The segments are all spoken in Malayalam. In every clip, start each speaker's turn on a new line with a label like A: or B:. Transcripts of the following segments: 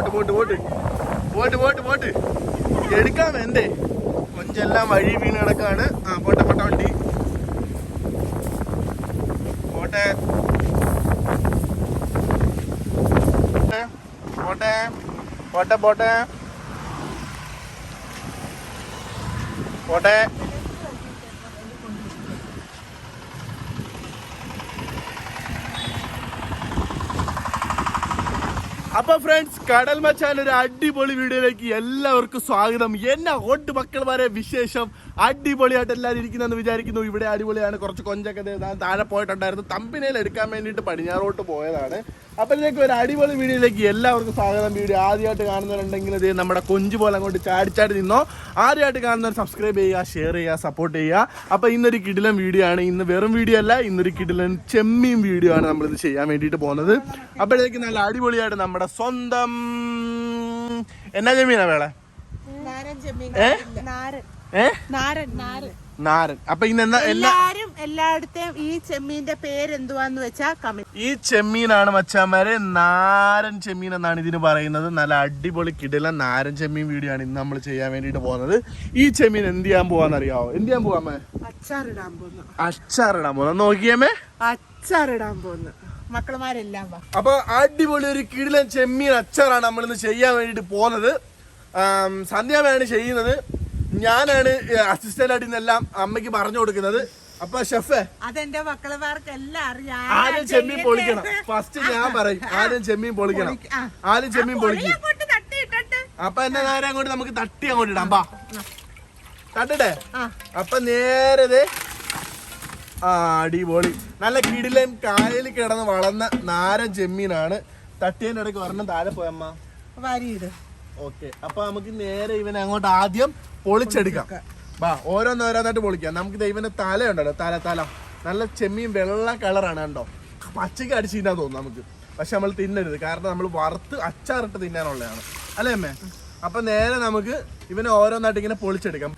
A: പോട്ട് പോട്ട് പോട്ട്. പോട്ട് പോട്ട് പോട്ട്. എടുക്കാം എന്തേ? കൊഞ്ചെല്ലാം വഴി വീണ് കിടക്കാണ്. ആ പോട്ടെ പോട്ടെ വണ്ടി. പോട്ടെ പോട്ടെ പോട്ടെ പോട്ടെ. പോട്ടെ. അപ്പൊ ഫ്രണ്ട്സ് കടൽ മച്ചാൻ ഒരു അടിപൊളി വീഡിയോയിലേക്ക് എല്ലാവർക്കും സ്വാഗതം. എന്നാ ഒട്ട് മക്കൾ വരെ വിശേഷം അടിപൊളിയായിട്ട് എല്ലാവരും ഇരിക്കുന്നെന്ന് വിചാരിക്കുന്നു. ഇവിടെ അടിപൊളിയാണ്. കുറച്ച് കൊഞ്ചൊക്കെ താഴെ പോയിട്ടുണ്ടായിരുന്നു. തമ്പിനയിൽ എടുക്കാൻ വേണ്ടിയിട്ട് പടിഞ്ഞാറോട്ട് പോയതാണ്. അപ്പോഴത്തേക്ക് ഒരു അടിപൊളി വീഡിയോയിലേക്ക് എല്ലാവർക്കും സ്വാഗതം. വീഡിയോ ആദ്യമായിട്ട് കാണുന്നവരുണ്ടെങ്കിൽ ഇത് നമ്മുടെ കൊഞ്ചു പോലെ അങ്ങോട്ട് ചാടിച്ചാടി നിന്നോ. ആദ്യമായിട്ട് കാണുന്നവർ സബ്സ്ക്രൈബ് ചെയ്യുക ഷെയർ ചെയ്യുക സപ്പോർട്ട് ചെയ്യുക. അപ്പോൾ ഇന്നൊരു കിടിലൻ വീഡിയോ ആണ്. ഇന്ന് വെറും വീഡിയോ അല്ല ഇന്നൊരു കിടിലൻ ചെമ്മീൻ വീഡിയോ ആണ് നമ്മളിത് ചെയ്യാൻ വേണ്ടിയിട്ട് പോകുന്നത്. അപ്പോഴത്തേക്ക് നല്ല അടിപൊളിയായിട്ട് നമ്മുടെ സ്വന്തം എന്നാ ചെമ്മീനാ വേള? ഏ? ഏ?
B: നാരൻ. നാരൻ.
A: നാരൻ. അപ്പൊ ഇന്ന്
B: എല്ലാരും എല്ലായിടത്തെയും ഈ ചെമ്മീന്റെ പേര് പേരെന്തുവാന്ന് വെച്ചാ കമന്റ്
A: ഈ ചെമ്മീനാണ് മച്ചാമാരെ നാരൻ ചെമ്മീൻ എന്നാണ് ഇതിന് പറയുന്നത്. നല്ല അടിപൊളി കിടല നാരൻ ചെമ്മീൻ വീഡിയോ ആണ് ഇന്ന് നമ്മൾ ചെയ്യാൻ വേണ്ടിട്ട് പോകുന്നത്. ഈ ചെമ്മീൻ എന്ത് ചെയ്യാൻ പോവാന്ന് അറിയാവോ എന്ത് ചെയ്യാൻ പോവാമേ
B: അച്ചാറിടാൻ പോകുന്നു
A: അച്ചാറിടാൻ പോകുന്ന നോക്കിയാമേ
B: അച്ചാറിടാൻ പോകുന്നു മക്കളുമാരെല്ലാം
A: അപ്പൊ അടിപൊളി ഒരു കിടിലൻ ചെമ്മീൻ അച്ചാറാണ് നമ്മൾ ഇന്ന് ചെയ്യാൻ വേണ്ടിട്ട് പോകുന്നത്. സന്ധ്യാമയാണ് ചെയ്യുന്നത്. ഞാനാണ് അസിസ്റ്റന്റ് ആയിട്ട് ഇന്നെല്ലാം അമ്മയ്ക്ക് പറഞ്ഞു കൊടുക്കുന്നത്. അപ്പൊ ഷെഫ്
B: അതെന്റെ മക്കളെല്ലാം അറിയാം.
A: ആദ്യം ചെമ്മീൻ പൊളിക്കണം. ഫസ്റ്റ് ഞാൻ പറയും ആദ്യം ചെമ്മീൻ പൊളിക്കണം. ആദ്യം ചെമ്മീൻ പൊളിക്കും. അപ്പൊ എന്നെ നേരെ അങ്ങോട്ട് നമുക്ക് തട്ടി അങ്ങോട്ട് ഇടാം. തട്ടട്ടെ? അപ്പൊ നേരെ ദേ ആ അടിപൊളി. നല്ല കിടിലൻ കായലിൽ കിടന്ന് വളർന്ന നാരൻ ചെമ്മീനാണ്. തട്ടിയതിന്റെ ഇടയ്ക്ക് ഒരെണ്ണം താഴെ പോയമ്മ.
B: വരിയിട്.
A: ഓക്കെ. അപ്പൊ നമുക്ക് നേരെ ഇവനെ അങ്ങോട്ട് ആദ്യം പൊളിച്ചെടുക്കാം. വാ ഓരോന്നോരോന്നായിട്ട് പൊളിക്കാം. നമുക്ക് ദൈവന്റെ തലയുണ്ടല്ലോ. തല തല. നല്ല ചെമ്മീൻ വെള്ള കളറാണ് കണ്ടോ. പച്ചയ്ക്ക് അടിച്ച് തിന്നാൻ തോന്നുന്നു നമുക്ക്. പക്ഷെ നമ്മൾ തിന്നരുത്. കാരണം നമ്മൾ വറുത്ത് അച്ചാറിട്ട് തിന്നാനുള്ളതാണ്. അല്ലേ അമ്മേ? അപ്പൊ നേരെ നമുക്ക് ഇവനെ ഓരോന്നായിട്ട് ഇങ്ങനെ പൊളിച്ചെടുക്കാം.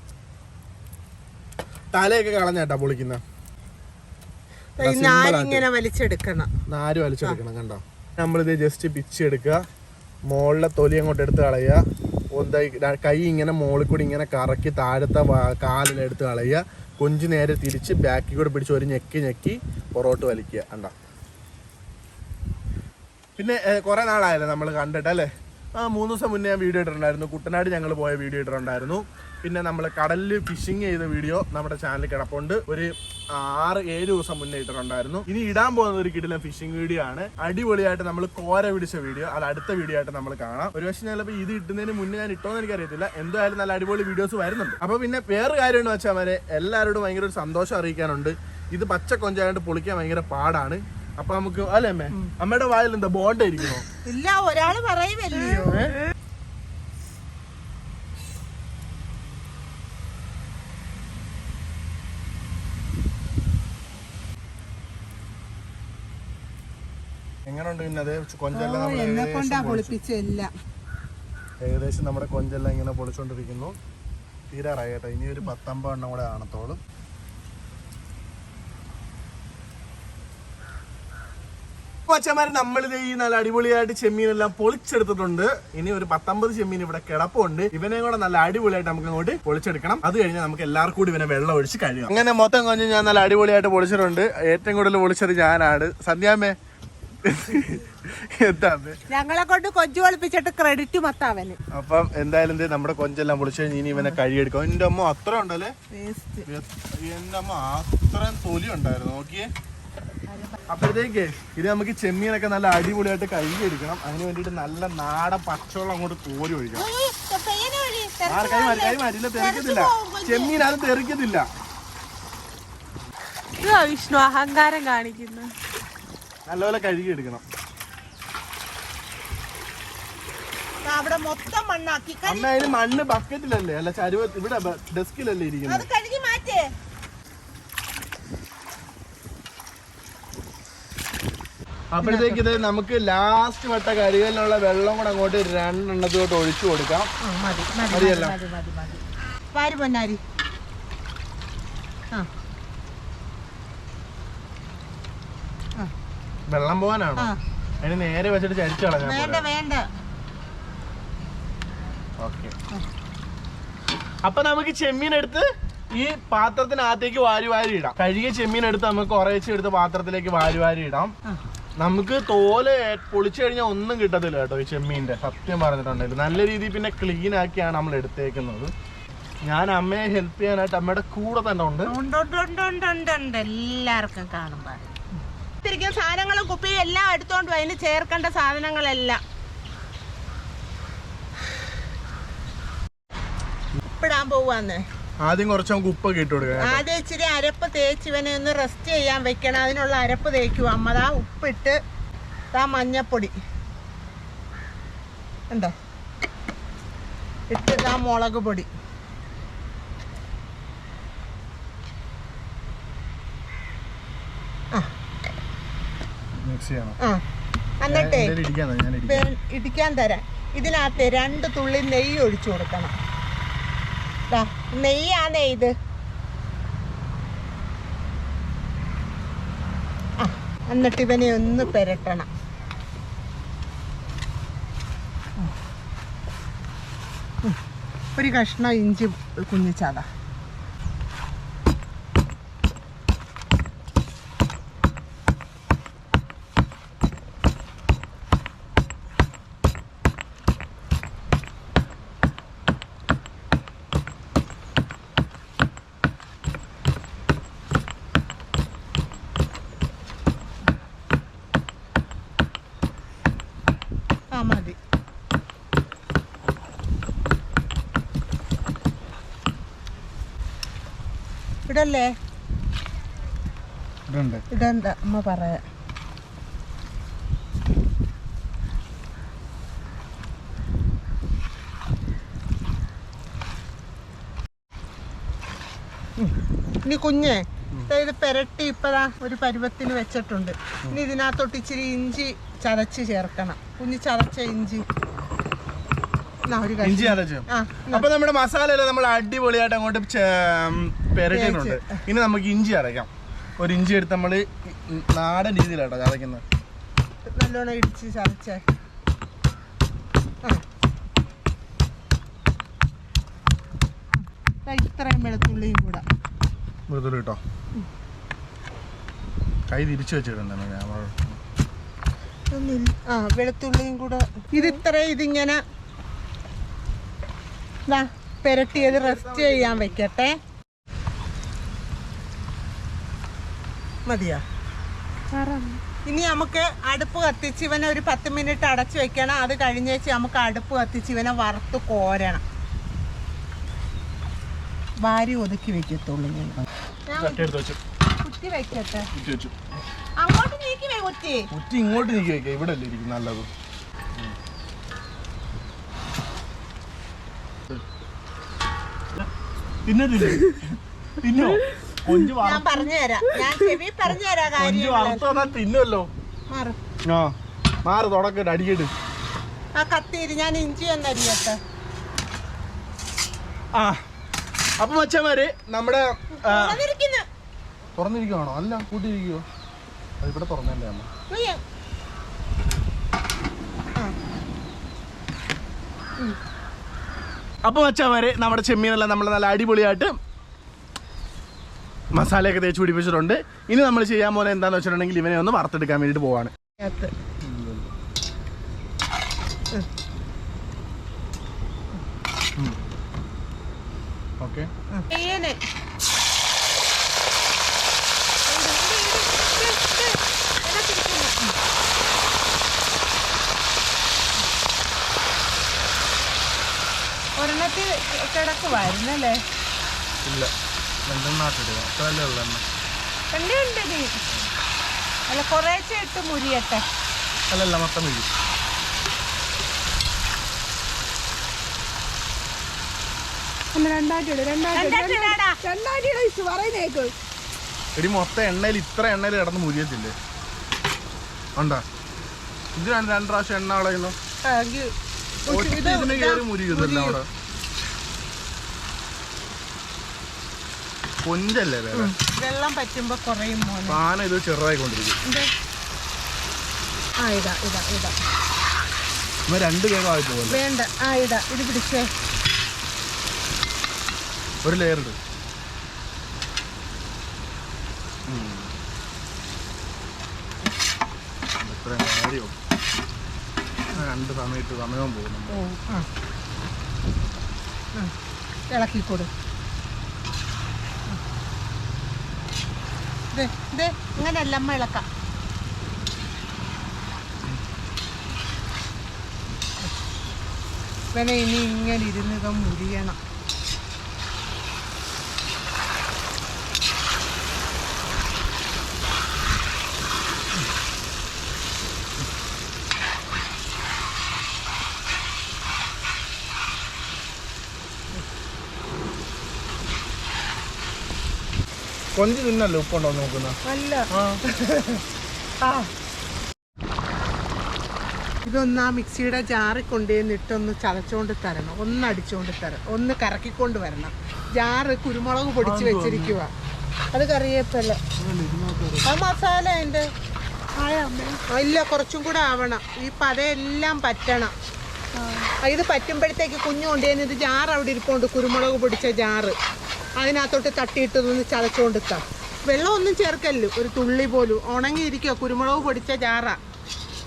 A: തലയൊക്കെ കളഞ്ഞാട്ടാ പൊളിക്കുന്ന. നാര് വലിച്ചെടുക്കണം. കണ്ടോ? നമ്മളിത് ജസ്റ്റ് പിച്ചെടുക്കുക മുകളിലെ തൊലി അങ്ങോട്ട് എടുത്ത് കളയുക. ഒന്ന് കൈ ഇങ്ങനെ മുകളിൽ കൂടി ഇങ്ങനെ കറക്കി താഴത്തെ കാലിലെടുത്ത് കളയുക. കൊഞ്ച് നേരെ തിരിച്ച് ബാക്കിൽ കൂടെ പിടിച്ച് ഒരു ഞെക്കി ഞെക്കി പുറോട്ട് വലിക്കുക. കണ്ടോ? പിന്നെ കുറേ നാളായല്ലേ നമ്മൾ കണ്ടിട്ടല്ലേ ആ മൂന്ന് ദിവസം മുന്നേ ഞാൻ വീഡിയോ ഇട്ടിട്ടുണ്ടായിരുന്നു. കുട്ടനാട് ഞങ്ങൾ പോയ വീഡിയോ ഇട്ടിട്ടുണ്ടായിരുന്നു. പിന്നെ നമ്മൾ കടലിൽ ഫിഷിംഗ് ചെയ്ത വീഡിയോ നമ്മുടെ ചാനലിൽ കിടപ്പുണ്ട്. ഒരു ആറ് ഏഴ് ദിവസം മുന്നേ ഇട്ടിട്ടുണ്ടായിരുന്നു. ഇനി ഇടാൻ പോകുന്ന ഒരു കിടിലം ഫിഷിംഗ് വീഡിയോ ആണ്. അടിപൊളിയായിട്ട് നമ്മൾ കോര പിടിച്ച വീഡിയോ അത് അടുത്ത വീഡിയോ ആയിട്ട് നമ്മൾ കാണാം. ഒരു പക്ഷേ ചിലപ്പോൾ ഇത് ഇട്ടുന്നതിന് മുന്നേ ഞാൻ ഇട്ടോ ഇട്ടോന്ന് എനിക്കറിയത്തില്ല. എന്തായാലും നല്ല അടിപൊളി വീഡിയോസ് വരുന്നുണ്ട്. അപ്പോൾ പിന്നെ വേറെ കാര്യം എന്ന് വെച്ചാൽ വരെ എല്ലാവരോടും ഭയങ്കര ഒരു സന്തോഷം അറിയിക്കാനുണ്ട്. ഇത് പച്ച കൊഞ്ചായിട്ട് പൊളിക്കാൻ ഭയങ്കര പാടാണ്. അപ്പൊ നമുക്ക് അല്ലേ അമ്മേ? അമ്മയുടെ വായിൽ എന്താ ബോണ്ട് ഇരിക്കണോ
B: ഇല്ല ഒരാൾ പറയുമല്ലയോ
A: എങ്ങനെയുണ്ട് പിന്നെ അതേ കൊഞ്ചെല്ലാം നമ്മൾ
B: എന്നെ
A: ഏകദേശം
B: കൊണ്ടാ. പൊളിപ്പിച്ചെല്ലാം
A: ഏകദേശം നമ്മുടെ കൊഞ്ചെല്ലാം ഇങ്ങനെ പൊളിച്ചോണ്ടിരിക്കുന്നു. തീരാറായി കേട്ടോ. ഇനി ഒരു പത്തമ്പത് എണ്ണം കൂടെ ആണത്തോളും പച്ചമാരെ നമ്മളിത് ഈ നല്ല അടിപൊളിയായിട്ട് ചെമ്മീനെല്ലാം പൊളിച്ചെടുത്തിട്ടുണ്ട്. ഇനി ഒരു പത്തൊമ്പത് ചെമ്മീൻ ഇവിടെ കിടപ്പുണ്ട്. ഇവനെ കൂടെ നല്ല അടിപൊളിയായിട്ട് നമുക്ക് അങ്ങോട്ട് പൊളിച്ചെടുക്കണം. അത് കഴിഞ്ഞാൽ നമുക്ക് എല്ലാവർക്കും കൂടി ഇവനെ വെള്ളം ഒഴിച്ച് കഴിയാം അങ്ങനെ മൊത്തം കൊഞ്ച് ഞാൻ നല്ല അടിപൊളിയായിട്ട് പൊളിച്ചിട്ടുണ്ട്. ഏറ്റവും കൂടുതൽ പൊളിച്ചത് ഞാനാണ്. സന്ധ്യാമ്മേ അമ്മേ
B: ഞങ്ങളെ കൊണ്ട് കൊഞ്ചു പൊളിപ്പിച്ചിട്ട് ക്രെഡിറ്റ് മത്താവന്
A: അപ്പം എന്തായാലും നമ്മുടെ കൊഞ്ചെല്ലാം പൊളിച്ചു കഴിഞ്ഞ് ഇനി ഇവനെ കഴിയെടുക്കാം എന്റെ അമ്മ അത്ര ഉണ്ടല്ലേ? എന്റെ അമ്മ അത്രയും തൊലി ഉണ്ടായിരുന്നു നോക്കിയേ. അപ്പോഴത്തേക്ക് ഇത് നമുക്ക് ചെമ്മീനൊക്കെ നല്ല അടിപൊളിയായിട്ട് കഴുകിയെടുക്കണം. അതിന് വേണ്ടിയിട്ട് നല്ല നാടൻ പച്ചവെള്ളം അങ്ങോട്ട് കോരി ഒഴിക്കണം. ആർ കൈ മാറി കൈ മാറി ഇല്ല തെറിക്കത്തില്ല. ചെമ്മീൻ അത് തെറിക്കത്തില്ല.
B: വിഷ്ണു അഹങ്കാരം കാണിക്കുന്നു.
A: നല്ലപോലെ കഴുകിയെടുക്കണം
B: അവിടെ മൊത്തം മണ്ണാക്കി.
A: അമ്മ അതിന് മണ്ണ് ബക്കറ്റിലല്ലേ? അല്ല ചരുവ ഇവിടെ ഡെസ്കിലല്ലേ ഇരിക്കുന്നത്.
B: കഴുകി മാറ്റേ.
A: അപ്പോഴത്തേക്ക് ഇത് നമുക്ക് ലാസ്റ്റ് വട്ട കരികലിനുള്ള വെള്ളം കൂടെ അങ്ങോട്ട് രണ്ടെണ്ണത്തിലോട്ട് ഒഴിച്ചു കൊടുക്കാം.
B: മതി മതി
A: മതിയല്ലോ.
B: മതി മതി മതി വാരി പൊന്നാരി ആ
A: വെള്ളം
B: പോവാനാണോ
A: അതിന് നേരെ വെച്ചിട്ട് ചരിച്ചു കളഞ്ഞാൽ
B: വേണ്ട വേണ്ട.
A: ഓക്കെ. അപ്പൊ നമുക്ക് ചെമ്മീൻ എടുത്ത് ഈ പാത്രത്തിനകത്തേക്ക് വാരി വാരി ഇടാം. കഴുകിയ ചെമ്മീൻ എടുത്ത് നമുക്ക് കുറേശ്ശെ എടുത്ത് പാത്രത്തിലേക്ക് വാരി വാരി ഇടാം. നമുക്ക് തോൽ പൊളിച്ചു കഴിഞ്ഞാൽ ഒന്നും കിട്ടത്തില്ല കേട്ടോ ഈ ചെമ്മീന്റെ സത്യം പറഞ്ഞിട്ടുണ്ടെങ്കിൽ. നല്ല രീതിയിൽ പിന്നെ ക്ലീൻ ആക്കിയാണ് നമ്മൾ എടുത്തേക്കുന്നത്. ഞാൻ അമ്മയെ ഹെൽപ്പ് ചെയ്യാനായിട്ട് അമ്മയുടെ കൂടെ തന്നെ ഉണ്ട്.
B: എല്ലാവർക്കും കാണുമ്പോ ഇരിക്കുന്ന സാധനങ്ങളും കുപ്പിയും എല്ലാം എടുത്തോണ്ട് പോയി അതിന് ചേർക്കേണ്ട സാധനങ്ങളെല്ലാം. ഇപ്പിടാൻ പോവാന്ന്.
A: ആദ്യം കുറച്ച് നമുക്ക് ഉപ്പൊക്കെ ഇട്ട് കൊടുക്കാം
B: ആദ്യം ഇച്ചിരി അരപ്പ് തേച്ച് ഇവനെ ഒന്ന് റെസ്റ്റ് ചെയ്യാൻ വെക്കണം. അതിനുള്ള അരപ്പ് തേക്കും അമ്മ ദാ ഉപ്പിട്ട് ദാ മഞ്ഞപ്പൊടി. ഉണ്ടോ ഇട്ട് ദാ മുളക് പൊടി.
A: മിക്സ് ചെയ്യണം.
B: ആ എന്നിട്ടേ ഇടിക്കാൻ തരാം. ഇതിനകത്ത് രണ്ട് തുള്ളി നെയ്യ് ഒഴിച്ചു കൊടുക്കണം. ദാ, നെയ്യാന്നേ ഇത്. ആ എന്നിട്ട് ഇവനെ ഒന്ന് പെരട്ടണം. ഒരു കഷ്ണം ഇഞ്ചി കുഞ്ഞിച്ചാത മതി. ഇടല്ലേ? ഇടണ്ട. അമ്മ പറയാ. ഇനി കുഞ്ഞേ ഇത് പെരട്ടി ഇപ്പതാ ഒരു പരുവത്തിന് വെച്ചിട്ടുണ്ട്. ഇനി ഇതിനകത്തോട്ട് ഇച്ചിരി ഇഞ്ചി ചതച്ച് ചേർക്കണം. കുഞ്ഞി ചതച്ച ഇഞ്ചി.
A: ഇഞ്ചി
B: ചതച്ചു.
A: അപ്പൊ നമ്മുടെ മസാല നമ്മൾ അടിപൊളിയായിട്ട് അങ്ങോട്ട് പെരട്ടിയിട്ടുണ്ട്. ഇനി നമുക്ക് ഇഞ്ചി അരയ്ക്കാം ഒരു ഇഞ്ചി എടുത്ത് നമ്മൾ നാടൻ രീതിയിലാട്ടോ ചതയ്ക്കുന്നത്.
B: നല്ലോണം ഇടിച്ച് ചതച്ചേ. ഇത്രയും വെളുത്തുള്ളിയും കൂടെ.
A: വെളുത്തുള്ളി കേട്ടോ കൈ തിരിച്ചു വെച്ചിട്ടുണ്ട് ഞാൻ
B: ഒന്നില്ല ആ വെളുത്തുള്ളിയും കൂടെ. ഇത് ഇത്രയും ഇതിങ്ങനെ ദാ പെരട്ടിയത് റെസ്റ്റ് ചെയ്യാൻ വെക്കട്ടെ. മതിയോ? ഇനി നമുക്ക് അടുപ്പ് കത്തിച്ച് ഇവനെ ഒരു പത്ത് മിനിറ്റ് അടച്ചു വെക്കണം. അത് കഴിഞ്ഞേച്ച് നമുക്ക് അടുപ്പ് കത്തിച്ച് ഇവനെ വറുത്ത് കോരണം. വാരി ഒതുക്കി വെക്കത്തുള്ളൂ ഞാൻ. കുത്തി വെക്കട്ടെ. അങ്ങോട്ട് നീക്കി വേ കുത്തി
A: കുറ്റി ഇങ്ങോട്ട് നീക്കി വയ്ക്കാം ഇവിടെ അല്ലേ ഇരിക്കും നല്ലത്. തിന്നത്തില്ലേ തിന്നോ? കൊഞ്ചു
B: ഞാൻ പറഞ്ഞു തരാം ഞാൻ ചെവി പറഞ്ഞു തരാം
A: കൊഞ്ച് വറുത്ത് വന്നാൽ തിന്നുമല്ലോ
B: മാറും.
A: ആ മാറ് തുടക്കട്ട് അടിക്കട്ട്.
B: ആ കത്തിരി ഞാൻ ഇഞ്ചി ഒന്നരിയട്ടെ
A: ആ അപ്പൊ മച്ചന്മാര് നമ്മുടെ തുറന്നിരിക്കുവാണോ? അല്ല കൂട്ടിയിരിക്കുവോ? അതിവിടെ തുറന്നല്ലേ അമ്മ? അപ്പോൾ മച്ചന്മാര് നമ്മുടെ ചെമ്മീനെല്ലാം നമ്മൾ നല്ല അടിപൊളിയായിട്ട് മസാലയൊക്കെ തേച്ച് പിടിപ്പിച്ചിട്ടുണ്ട്. ഇനി നമ്മൾ ചെയ്യാൻ പോകുന്നത് എന്താന്ന് വെച്ചിട്ടുണ്ടെങ്കിൽ ഇവനെ ഒന്ന് വറുത്തെടുക്കാൻ വേണ്ടിട്ട് പോവാണ്. ഓക്കെ
B: ആ. ചെയ്യനെ. ഇട്, ഇട്, ഇട്, ഇട്, ഇട്. ഇതിനകത്തിരിക്കുന്നു. ഉം. ഒരെണ്ണത്തിൽ കിടക്കുവായിരുന്നല്ലേ?
A: ഇല്ല. രണ്ടെണ്ണാട്ടിടുക അത്രയല്ലേ ഉള്ളൂ എണ്ണ.
B: ഉണ്ട് ഉണ്ട് നീ അല്ല കുറേശ്ശെ ഇട്ട് മുരിയട്ടെ.
A: അല്ലല്ല മൊത്തം
B: മുരി.
A: എടി മൊത്തം എണ്ണയിൽ ഇത്ര എണ്ണയിൽ കിടന്ന് മുരിയത്തില്ലേ? ഉണ്ടോ? ഇത് രണ്ട് രണ്ട് പ്രാവശ്യം എണ്ണ കളയുന്നു. ഇതിന്
B: ഇതാ,
A: കയറി മുരിയുന്നല്ലോ അവിടെ. കൊഞ്ചല്ലേ.
B: വെള്ളം പറ്റുമ്പോ കുറയും
A: പാന ഇത് ചെറുതായിക്കൊണ്ടിരിക്കും.
B: ഇത്. ആ ഇതാ ഇതാ ഇതാ.
A: രണ്ട് വേഗമായി പോകുമല്ലോ
B: വേണ്ട. ആ ഇടാ ഇത് പിടിച്ചേ.
A: ഒരു ലെയർ ഇട്. ഇത്രയും ആ, രണ്ട് സമയത്ത് സമയവും പോകുന്നുണ്ട്.
B: ഇളക്കാം ഇനി ഇങ്ങനെ ഇരുന്ന് മുടിയണം
A: കൊഞ്ച് തിന്നല്ലേ ഉപ്പുണ്ടോ നോക്കുന്ന?
B: അല്ല ആ. ഇതൊന്ന് ആ മിക്സിയുടെ ജാറിൽ കൊണ്ടുവന്നിട്ടൊന്ന് ചതച്ചുകൊണ്ട് തരണം. ഒന്ന് അടിച്ചുകൊണ്ട് തരണം. ഒന്ന് കറക്കിക്കൊണ്ട് വരണം. ജാറ് കുരുമുളക് പൊടിച്ച് വെച്ചിരിക്കുക അത് കറിയേപ്പല്ല ആ മസാല എന്റെ ഇല്ല കുറച്ചും കൂടെ ആവണം. ഈ പതയെല്ലാം പറ്റണം. ആ, ഇത് പറ്റുമ്പോഴത്തേക്ക് കുഞ്ഞു കൊണ്ടുവന്ന് ഇത് ജാറ് അവിടെ ഇരിപ്പുണ്ട്. കുരുമുളക് പൊടിച്ച ജാറ്. അതിനകത്തോട്ട് തട്ടിയിട്ട് ഒന്ന് ചതച്ചുകൊണ്ട് വെള്ളം വെള്ളമൊന്നും ചേർക്കല്ല ഒരു തുള്ളി പോലും. ഉണങ്ങിയിരിക്കുക കുരുമുളക് പൊടിച്ച ചാറ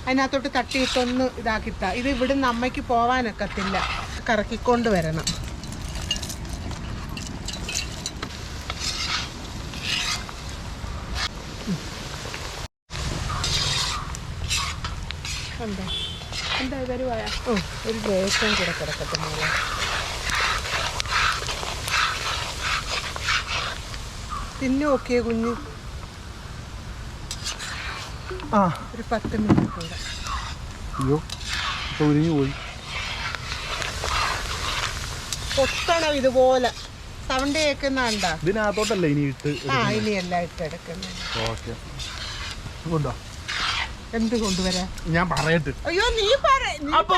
B: അതിനകത്തോട്ട് തട്ടിയിട്ടൊന്ന് ഇതാക്കിത്താ. ഇത് ഇവിടുന്ന് അമ്മയ്ക്ക് പോവാനൊക്കത്തില്ല. കറക്കിക്കൊണ്ട് വരണം. എന്താ? എന്താ വരുവായ ഒരു ദേഷ്യം കൂടെ കിടക്കട്ടെ മോളെ. തിന്നു നോക്കിയേ കുഞ്ഞ്.
A: ആ.
B: ഒരു പത്ത് മിനിറ്റ് കൂടെ.
A: അയ്യോ പോയി.
B: പൊട്ടണം ഇതുപോലെ. സൗണ്ട് കേൾക്കുന്ന കണ്ടാ
A: ഇതിനകത്തോട്ടല്ലേ ഇനി ഇട്ട്
B: ആ ഇനി എല്ലാം ഇട്ടെടുക്കുന്നത്
A: ഓക്കെ. കൊണ്ടോ?
B: എന്ത് കൊണ്ടുവരാ?
A: ഞാൻ പറയട്ടെ.
B: അയ്യോ നീ
A: അപ്പൊ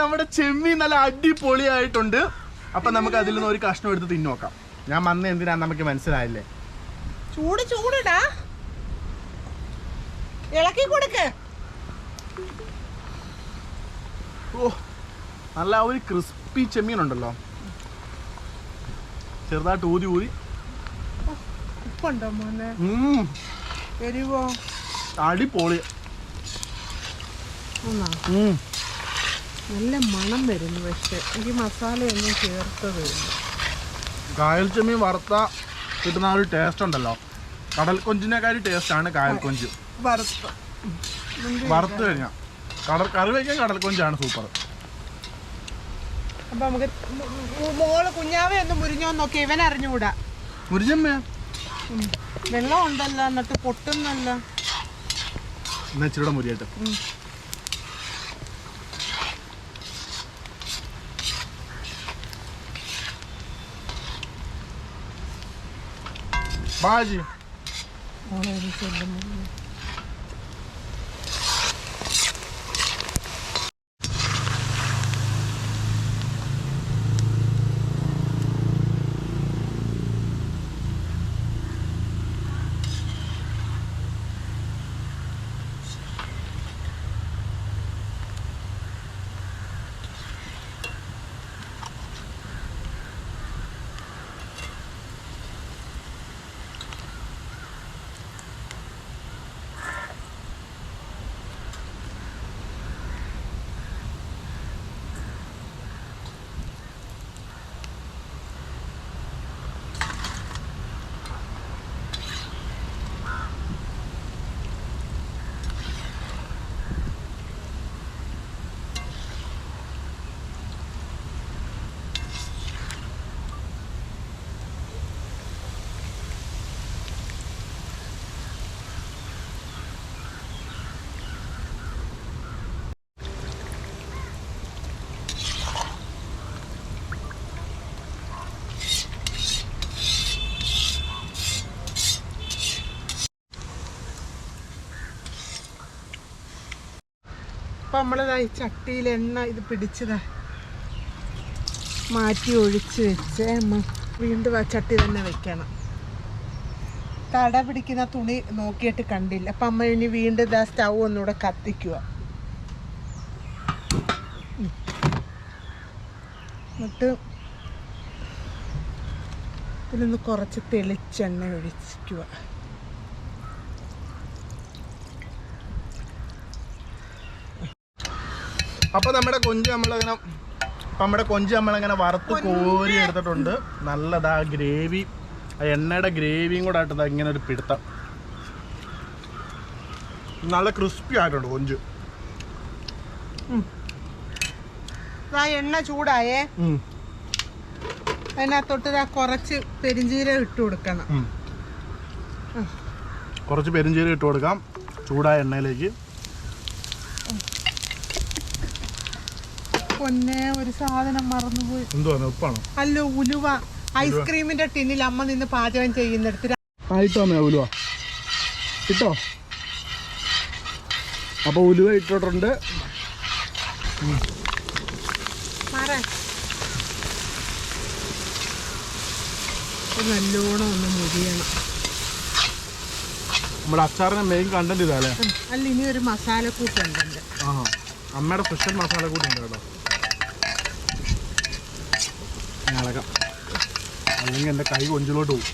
A: നമ്മുടെ ചെമ്മി നല്ല അടിപൊളിയായിട്ടുണ്ട്. അപ്പൊ നമുക്ക് അതിൽ നിന്ന് ഒരു കഷ്ണം എടുത്ത് തിന്നോക്കാം. ഞാൻ വന്ന എന്തിനാന്ന് നമുക്ക് മനസ്സിലായില്ലേ?
B: ചൂട് ചൂടടാ. ഇളക്കി കൊടുക്ക്.
A: ഓ നല്ല ഒരു ക്രിസ്പി ചെമ്മീൻ ഉണ്ടല്ലോ. ചെറുതായിട്ട് ഊതി ഊതി.
B: ഉപ്പുണ്ടോ മോനെ? എരിവോ?
A: അടിപൊളി.
B: നല്ല മണം വരുന്നു പക്ഷെ. ഈ മസാലയൊന്നും ചേർത്തത്
A: കായൽ ചെമ്മീൻ വറുത്ത കിട്ടുന്ന ഒരു ടേസ്റ്റ് ഉണ്ടല്ലോ. കടൽ കൊഞ്ചിനെക്കാട്ടി ടേസ്റ്റ് ആണ് കായൽ കൊഞ്ച്
B: വറുത്ത
A: വറുത്ത് കഴിഞ്ഞാൽ കടൽ കറി വയ്ക്കാൻ കടൽ കൊഞ്ചാണ് സൂപ്പർ.
B: അപ്പൊ നമുക്ക് മോൾ കുഞ്ഞാവെ ഒന്ന് മുരിഞ്ഞോന്ന് നോക്കി ഇവൻ അറിഞ്ഞുകൂടാ.
A: മുരിഞ്ഞമ്മേ.
B: ഉം. വെള്ളം ഉണ്ടല്ലോ എന്നിട്ട് പൊട്ടുന്നല്ലോ.
A: എന്നാ മുരിയായിട്ട്. ബാജി.
B: മോളെ ഒരു ചെല്ലുന്നു അപ്പം നമ്മളതായി ചട്ടിയിൽ എണ്ണ ഇത് പിടിച്ചതാ. മാറ്റി ഒഴിച്ച് വെച്ച് വീണ്ടും ആ ചട്ടി തന്നെ വെക്കണം. തട പിടിക്കുന്ന തുണി നോക്കിയിട്ട് കണ്ടില്ല. അപ്പം അമ്മ ഇനി വീണ്ടും ഇതാ സ്റ്റൗ ഒന്നുകൂടെ കത്തിക്കുക. എന്നിട്ട് ഇതിലൊന്ന് കുറച്ച് തെളിച്ചെണ്ണ ഒഴിക്കുക.
A: അപ്പൊ നമ്മുടെ കൊഞ്ച് നമ്മളങ്ങനെ നമ്മുടെ കൊഞ്ച് നമ്മളങ്ങനെ വറുത്ത് കോരി എടുത്തിട്ടുണ്ട്. നല്ലതാ ഗ്രേവി. ആ എണ്ണയുടെ ഗ്രേവിയും കൂടെ ആയിട്ട് ഇങ്ങനെ ഒരു പിടുത്തം. നല്ല ക്രിസ്പി ആയിട്ടുണ്ട് കൊഞ്ച്.
B: ആ എണ്ണ ചൂടായേ. അതിനകത്തോട്ട് കുറച്ച് പെരിഞ്ചീരകം ഇട്ട് കൊടുക്കണം.
A: കൊറച്ച് പെരിഞ്ചീരകം ഇട്ട് കൊടുക്കാം. ചൂടായ എണ്ണയിലേക്ക്.
B: പൊന്നെ ഒരു സാധനം മറന്നുപോയി.
A: എന്തുവാണ്? ഉപ്പാണോ?
B: അല്ല ഉലുവ. ഐസ്ക്രീമിന്റെ ടിന്നിൽ അമ്മ നിന്ന് പാചകം ചെയ്യുന്നിടത്ത്.
A: ആയിട്ടോ അമ്മ ഉലുവ? ഇട്ടോ അപ്പോൾ ഉലുവ ഇട്ടിട്ടുണ്ട്.
B: നല്ലോണം ഒന്ന് മുരിയണം.
A: നമ്മുടെ അച്ചാറിന് മെയിൻ കണ്ടന്റ് ഇതാ
B: അല്ലേ? അല്ല ഇനി ഒരു മസാല കൂട്ടുണ്ട്
A: ആ അമ്മയുടെ സ്പെഷ്യൽ മസാല കൂട്ടുണ്ട് കേട്ടോ ഞാൻ അല്ലെങ്കിൽ എന്റെ കൈ കൊഞ്ചിലോട്ട് പോകും.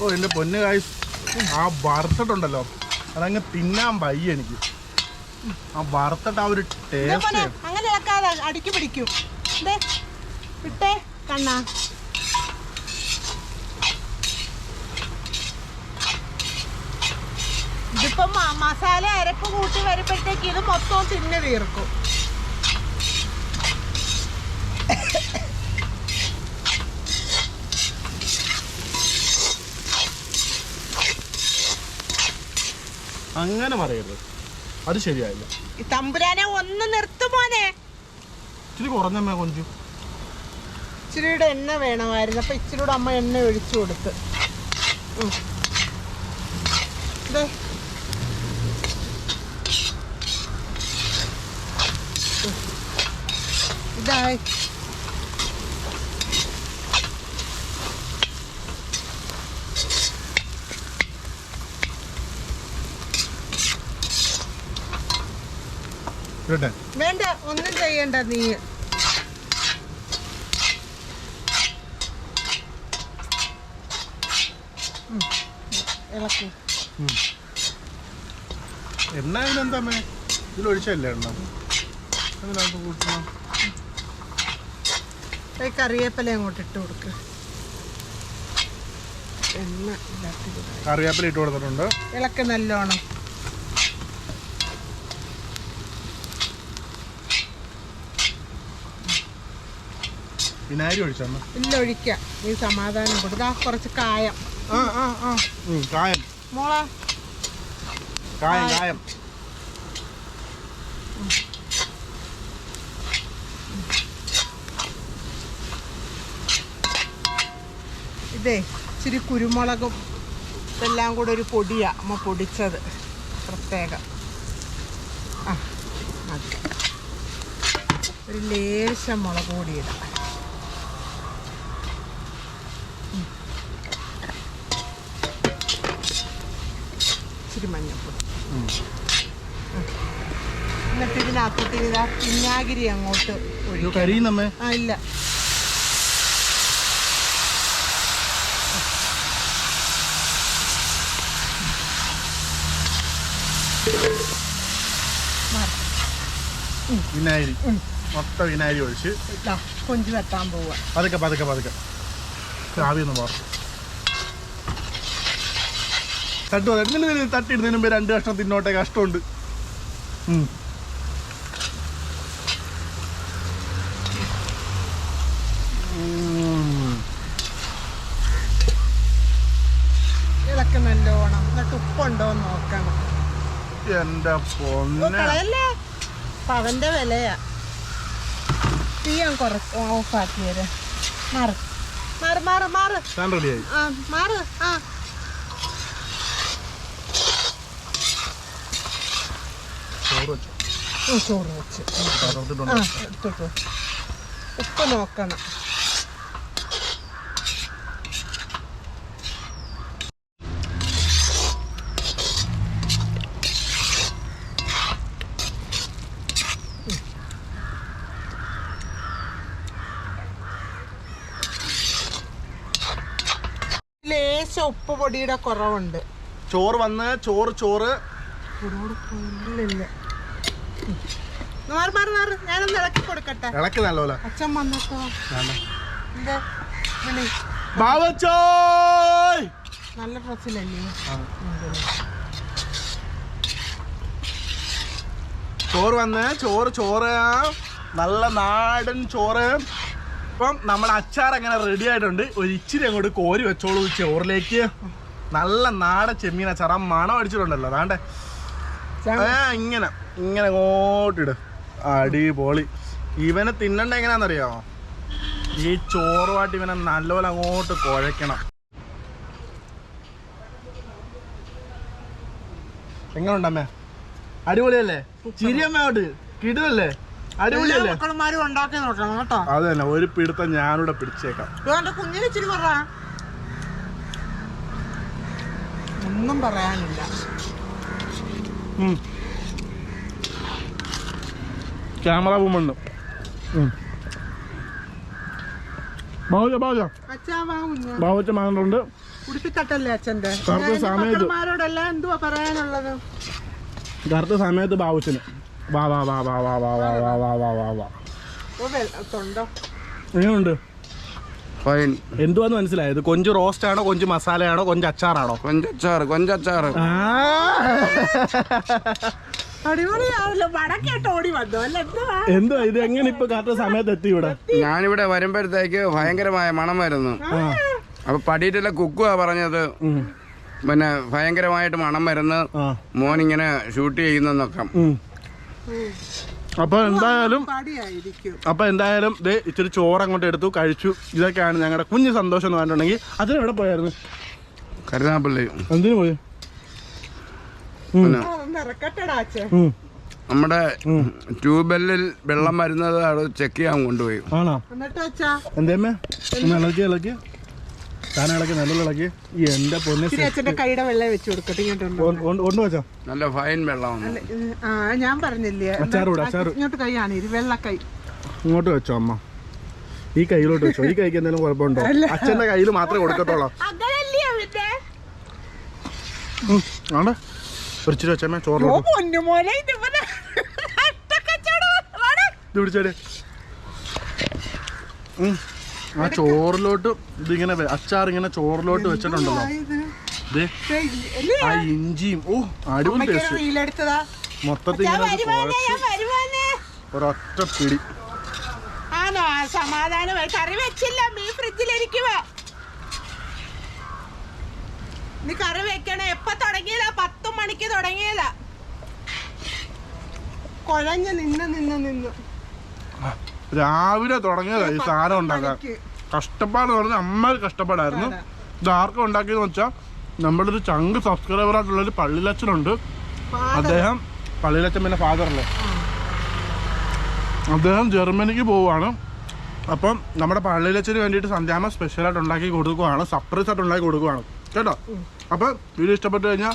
A: ഓ എന്റെ പൊന്ന് കായ് ആ വറുത്തിട്ടുണ്ടല്ലോ. അതങ്ങ് തിന്നാൻ വയ്യ എനിക്ക്. ആ വറുത്തിട്ട് ആ ഒരു ടേസ്റ്റ്
B: പോലെ അങ്ങനെ ഇളക്കാതെ അടുക്കി പിടിക്കും. ദേ, ഇട്ടേ കണ്ണാ. ഇതിപ്പോ മസാല അരപ്പ് കൂട്ടി വരുമ്പോഴത്തേക്ക് ഇത് മൊത്തം തിന്നു തീർക്കും.
A: അങ്ങനെ പറയരുത്. അത് ശരിയായില്ല.
B: തമ്പുരാനെ ഒന്ന് നിർത്തുമോനെ
A: ഇച്ചിരി കുറഞ്ഞമ്മ കൊഞ്ചു.
B: ഇച്ചിരിയുടെ എണ്ണ വേണമായിരുന്നു. അപ്പൊ ഇച്ചിരിയുടെ അമ്മ എണ്ണ ഒഴിച്ചു കൊടുത്ത്. ഇതായി. വേണ്ട ഒന്നും ചെയ്യണ്ട നീ. ഇളക്കൂ.
A: എണ്ണ ഇതിനെന്താ അമ്മേ? ഇതിലൊഴിച്ചല്ലേ എണ്ണ? അതിനകത്ത് കൂട്ടണം?
B: കറിവേപ്പില അങ്ങോട്ട് ഇട്ട് കൊടുക്ക്. എണ്ണ
A: കറിവേപ്പില ഇട്ട് കൊടുത്തിട്ടുണ്ട്.
B: ഇളക്ക് നല്ലോണം.
A: വിനാഗിരി ഒഴിച്ചമ്മ
B: ഇല്ല ഒഴിക്കാം. നീ സമാധാനം കൊടുക്ക. കുറച്ച് കായം.
A: ആ ആ ആ. കായം.
B: മോളെ.
A: കായം.
B: കായം. ഇതേ ഇച്ചിരി കുരുമുളകും ഇതെല്ലാം കൂടെ ഒരു പൊടിയാ. അമ്മ പൊടിച്ചത്. പ്രത്യേകം. ആ മതി. ഒരു ലേശം മുളക് പൊടി ഇടാം. ഇച്ചിരി
A: മഞ്ഞപ്പൊടി.
B: എന്നിട്ട് ഇതിനകത്തോട്ട് ഇതാ പിന്നാഗിരി അങ്ങോട്ട് ഒഴിക്കും ആ ഇല്ല.
A: വിനാഗിരി. മൊത്തം വിനാഗിരി ഒഴിച്ച്.
B: കൊഞ്ച് വെട്ടാൻ പോവുക
A: പതുക്കെ പതുക്കെ പതുക്കെ. ആവിയൊന്നും ഒന്ന് മാറും തട്ടു തട്ടുന്നില്ല തട്ടിയിടുന്നതിന് മുമ്പ് രണ്ട് കഷ്ണം തിന്നോട്ടെ കഷ്ടമുണ്ട്.
B: ഇളക്ക് നല്ലോണം എന്നിട്ട് ഉപ്പുണ്ടോ നോക്കണം.
A: എന്റെ പൊന്നെ.
B: പവന്റെ വിലയാ. തീ ഞാൻ കുറച്ച് ഓഫാക്കിയത് മാറ്. മാറ് മാറ് മാറ്. മാറ്. ആ.
A: ചോറ് വെച്ച്.
B: ആ എടുത്തിട്ടു ഉപ്പ് നോക്കണം. ലേശം ഉപ്പ് പൊടിയുടെ കുറവുണ്ട്.
A: ചോറ് വന്ന് ചോറ് ചോറ്.
B: ഇല്ല മാറി മാറി മാറി. ഞാനൊന്ന് ഇളക്കി കൊടുക്കട്ടെ.
A: ഇളക്ക് നല്ലോല.
B: അച്ഛൻ വന്നിട്ടോ? എന്താ? വിളി
A: ബാവച്ചോയ്
B: നല്ല ഡ്രസ്സിലല്ലേ?
A: ചോറ് വന്ന് ചോറ് ചോറ്. നല്ല നാടൻ ചോറ്. ഇപ്പം നമ്മുടെ അച്ചാർ അങ്ങനെ റെഡി ആയിട്ടുണ്ട്. ഒരു ഇച്ചിരി അങ്ങോട്ട് കോരി വെച്ചോളൂ ചോറിലേക്ക്. നല്ല നാടൻ ചെമ്മീൻ അച്ചാർ. ആ മണം അടിച്ചിട്ടുണ്ടല്ലോ. അതാണ്ട്. ഇങ്ങനെ. ഇങ്ങനെ അങ്ങോട്ടിട് അടിപൊളി. ഇവനെ തിന്നണ്ട എങ്ങനെയാണെന്നറിയോ ഈ ചോറുമായിട്ട് ഇവനെ നല്ലപോലെ അങ്ങോട്ട് കുഴയ്ക്കണം. എങ്ങനെയുണ്ടമ്മേ അടിപൊളിയല്ലേ? ചിരിയമ്മയോട്ട് കിടുവല്ലേ? അടിപൊളിയല്ലേ? അത് തന്നെ ഒരു പിടുത്തം ഞാനിവിടെ പിടിച്ചേക്കാം.
B: ഒന്നും പറയാനില്ല.
A: ക്യാമറ പോകുമ്പോണ്ട് ബാബുജ ബാബുജ ബാബുച്ച
B: ഉടുപ്പിത്തട്ടല്ലേ അച്ഛന്റെ
A: കറുത്ത സമയത്ത്.
B: മക്കളുമാരോടെല്ലാം എന്തുവാ പറയാനുള്ളത്
A: കറുത്ത സമയത്ത് ബാബുച്ചന് വാ വാ വാ വാ വാ വാ വാ വാ വാ വാ വാ വാ എങ്ങനെയുണ്ട്
C: ഫൈൻ
A: എന്തുവാന്ന് മനസ്സിലായത് കൊഞ്ച് റോസ്റ്റ് ആണോ കൊഞ്ച് മസാലയാണോ കൊഞ്ച് അച്ചാറാണോ
C: കൊഞ്ചച്ചാറ് കൊഞ്ചച്ചാറ്
A: ആ
B: ഓടി വന്നു. അല്ല? എന്തുവാ?
A: എന്തുവാ ഇത്? എങ്ങനെ ഇപ്പൊ കറക്റ്റ് സമയത്ത് എത്തി ഇവിടെ?
C: ഞാനിവിടെ വരുമ്പോഴത്തേക്ക് ഭയങ്കരമായ മണമായിരുന്നു. വരുന്നു അപ്പൊ പടിയിട്ടില്ല കുക്കുവാ പറഞ്ഞത്. പിന്നെ ഭയങ്കരമായിട്ട് മണം വരുന്നു. മോൻ ഇങ്ങനെ ഷൂട്ട് ചെയ്യുന്നൊക്കെ.
A: അപ്പൊ എന്തായാലും അപ്പൊ എന്തായാലും ദേ ഇച്ചിരി ചോറ് അങ്ങോട്ട് എടുത്തു കഴിച്ചു. ഇതൊക്കെയാണ് ഞങ്ങളുടെ കുഞ്ഞു സന്തോഷം എന്ന് പറഞ്ഞിട്ടുണ്ടെങ്കിൽ അതിലെവിടെ പോയായിരുന്നു?
C: കരുനാപ്പള്ളി
A: എന്തിനു പോയി
C: പിന്നെ
B: ഒന്ന് ഇറക്കട്ടെടാ അച്ഛൻ
A: ഉം.
C: നമ്മുടെ ട്യൂബെല്ലിൽ വെള്ളം വരുന്നത് അവിടെ ചെക്ക് ചെയ്യാൻ കൊണ്ടുപോയി.
A: ആണോ? എന്തേമ്മേ ഇളക്കി ഇളക്കി. നല്ല ഇളക്കി എന്റെ പൊന്നെ
B: കൈയുടെ വെള്ളം വെച്ച് കൊടുക്കട്ടെ ഇങ്ങോട്ടുണ്ട്
A: വെച്ചോ
C: നല്ല ഫൈൻ വെള്ളമാണ്.
B: ആ ഞാൻ പറഞ്ഞില്ലേ. ഇങ്ങോട്ട് കൈയാണ് വെള്ള കൈ
A: ഇങ്ങോട്ട് വെച്ചോ അമ്മ. ഈ കൈയിലോട്ട് വെച്ചോ. ഈ കൈക്ക് എന്തെങ്കിലും കുഴപ്പമുണ്ടോ? അച്ഛന്റെ കയ്യിൽ മാത്രമേ കൊടുക്കത്തുള്ളൂ. ആണ്ടെ
B: കുറച്ചിട്ട്
A: വെച്ചാൽ
B: ചോറ് പൊന്നുമോനെ ഇത്
A: പിടിച്ചേടെ. ആ ചോറിലോട്ട് ഇങ്ങനെ അച്ചാർ ഇങ്ങനെ ചോറിലോട്ട് വെച്ചിട്ടുണ്ടല്ലോ.
B: ആ
A: ഇഞ്ചിയും ഓ അടിപൊളി ടേസ്റ്റ് മൊത്തത്തിൽ ഇങ്ങനെ ഒരൊറ്റ പിടി.
B: ആണോ? സമാധാനമായി. കറി വെച്ചില്ല മീൻ ഫ്രിഡ്ജിലിരിക്കുവാ. നീ കറി വെക്കണേ. എപ്പൊ തുടങ്ങിയതാ? പത്ത് മണിക്ക് തുടങ്ങിയതാ. കുഴഞ്ഞ് നിന്ന് നിന്ന് നിന്ന്.
A: രാവിലെ തുടങ്ങിയതാ ഈ സാധനം ഉണ്ടാക്കാൻ. കഷ്ടപ്പാട് പറഞ്ഞ അമ്മ കഷ്ടപ്പാടായിരുന്നു.
B: ഇതാർക്കും
A: ഇത് ആർക്കും ഉണ്ടാക്കിയെന്ന് വെച്ചാൽ നമ്മുടെ ഒരു ചങ്ക് സബ്സ്ക്രൈബർ ആയിട്ടുള്ള ഒരു പള്ളിലച്ഛനുണ്ട്
B: Father.
A: അദ്ദേഹം പള്ളിയിലച്ഛൻ പിന്നെ ഫാദറല്ലേ അദ്ദേഹം ജർമ്മനിക്ക് പോവുകയാണ്. അപ്പം നമ്മുടെ പള്ളിയിലച്ഛന് വേണ്ടിയിട്ട് സന്ധ്യാമ സ്പെഷ്യലായിട്ട് ഉണ്ടാക്കി കൊടുക്കുവാണ്. സർപ്രൈസ് ആയിട്ട് ഉണ്ടാക്കി കൊടുക്കുവാണ്. കേട്ടോ? അപ്പം വീഡിയോ ഇഷ്ടപ്പെട്ടു കഴിഞ്ഞാൽ